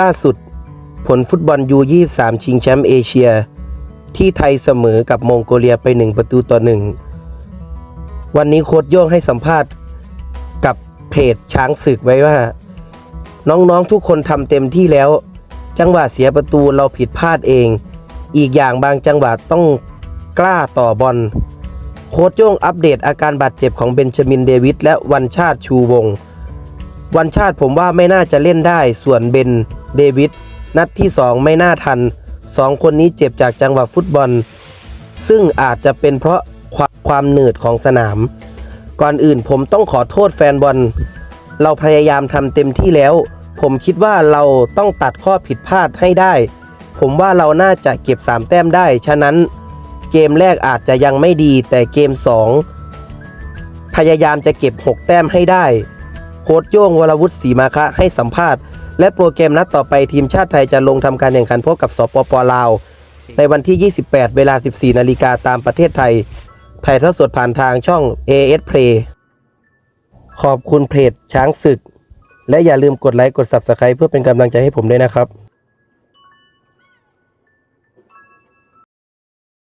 ล่าสุด ผลฟุตบอลยู23ชิงแชมป์เอเชีย ที่ไทยเสมอกับมองโกเลียไป 1 ประตูต่อหนึ่งวันนี้โค้ดโย่งให้สัมภาษณ์กับเพจช้างศึกไว้ว่า น้องๆทุกคนทำเต็มที่แล้ว จังหวะเสียประตูเราผิดพลาดเอง อีกอย่างบางจังหวะต้องกล้าต่อบอลโค้ชโย่งอัปเดตอาการบาดเจ็บของเบนจามินเดวิดและวันชาติชูวง วันชาติผมว่าไม่น่าจะเล่นได้ส่วนเบน เดวิดนัดที่ 2 ไม่น่าทันสองคนนี้เจ็บจากจังหวะฟุตบอล ซึ่งอาจจะเป็นเพราะความความหนืดของสนาม ก่อนอื่นผมต้องขอโทษแฟนบอล เราพยายามทำเต็มที่แล้ว ผมคิดว่าเราต้องตัดข้อผิดพลาดให้ได้ ผมว่าเราน่าจะเก็บ 3 แต้มได้ ฉะนั้นเกมแรกอาจจะยังไม่ดีแต่เกม 2 พยายามจะเก็บ 6 แต้มให้ได้ โค้ชโย่งวรวุฒิศรีมาคะให้สัมภาษณ์ และโปรแกรมนัดต่อไปทีมชาติไทยจะลงทำการแข่งขันพบกับสปปลาว ในวันที่ 28 เวลา 14 นาฬิกาตามประเทศไทย ถ่ายทอดสดผ่านทางช่อง AS Play ขอบคุณเพจช้างศึก และอย่าลืมกดไลค์กด Subscribe เพื่อเป็นกำลังใจให้ผมด้วยนะครับ